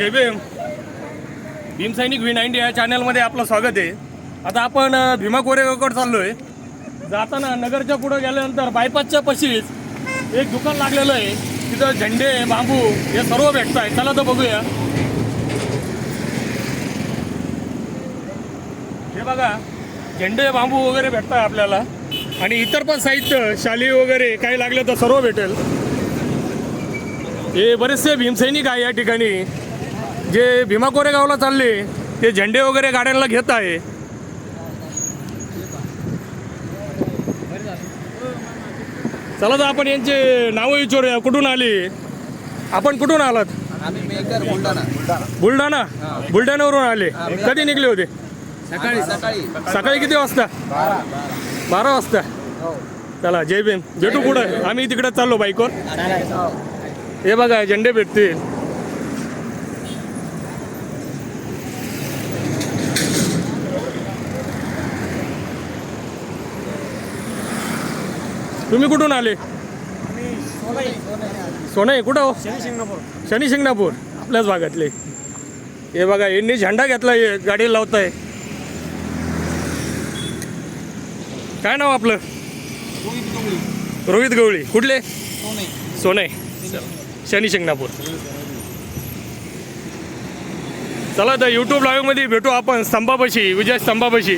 जय भीम भीमसैनिक V ninety या चॅनलमध्ये आपलं स्वागत आहे. आता आपण भीमा कोरेगावकडे चाललोय. जाताना नगरच्या पुढं गेल्यानंतर बायपासच्या पशीच एक दुकान लागलेलं आहे. तिथं झेंडे बांबू हे सर्व भेटत आहे चला तर बघूया. हे बघा झेंडे बांबू वगैरे भेटत आहे आपल्याला. आणि इतर पण साहित्य शाली वगैरे काही लागलं तर सर्व भेटेल. हे बरेचसे भीमसैनिक आहे या ठिकाणी. जे भीमा कोरेगावला चालले ते झेंडे वगैरे गाड्यांना घेत आहे. चला तर आपण यांचे नावं विचारूया. कुठून आले? आपण कुठून आलात? बुलढाणा. बुलढाणा? बुलढाण्यावरून आले. कधी निघले होते? सकाळी. सकाळी. सकाळी किती वाजता? बारा. वाजता. चला जय भीम. भेटू कुठं आम्ही तिकडे चाललो बाईकवर. हे बघा झेंडे भेटतील. तुम्ही कुठून आले? सोने कुठं हो? शनी शिंगणापूर. आपल्याच भागातले. हे बघा यांनी झेंडा घेतला गाडी लावताय. काय नाव आपलं? रोहित गवळी. कुठले? सोने शनी शिंगणापूर. चला तर यूट्यूब लाईव्हमध्ये भेटू आपण स्तंभापाशी विजय स्तंभापाशी.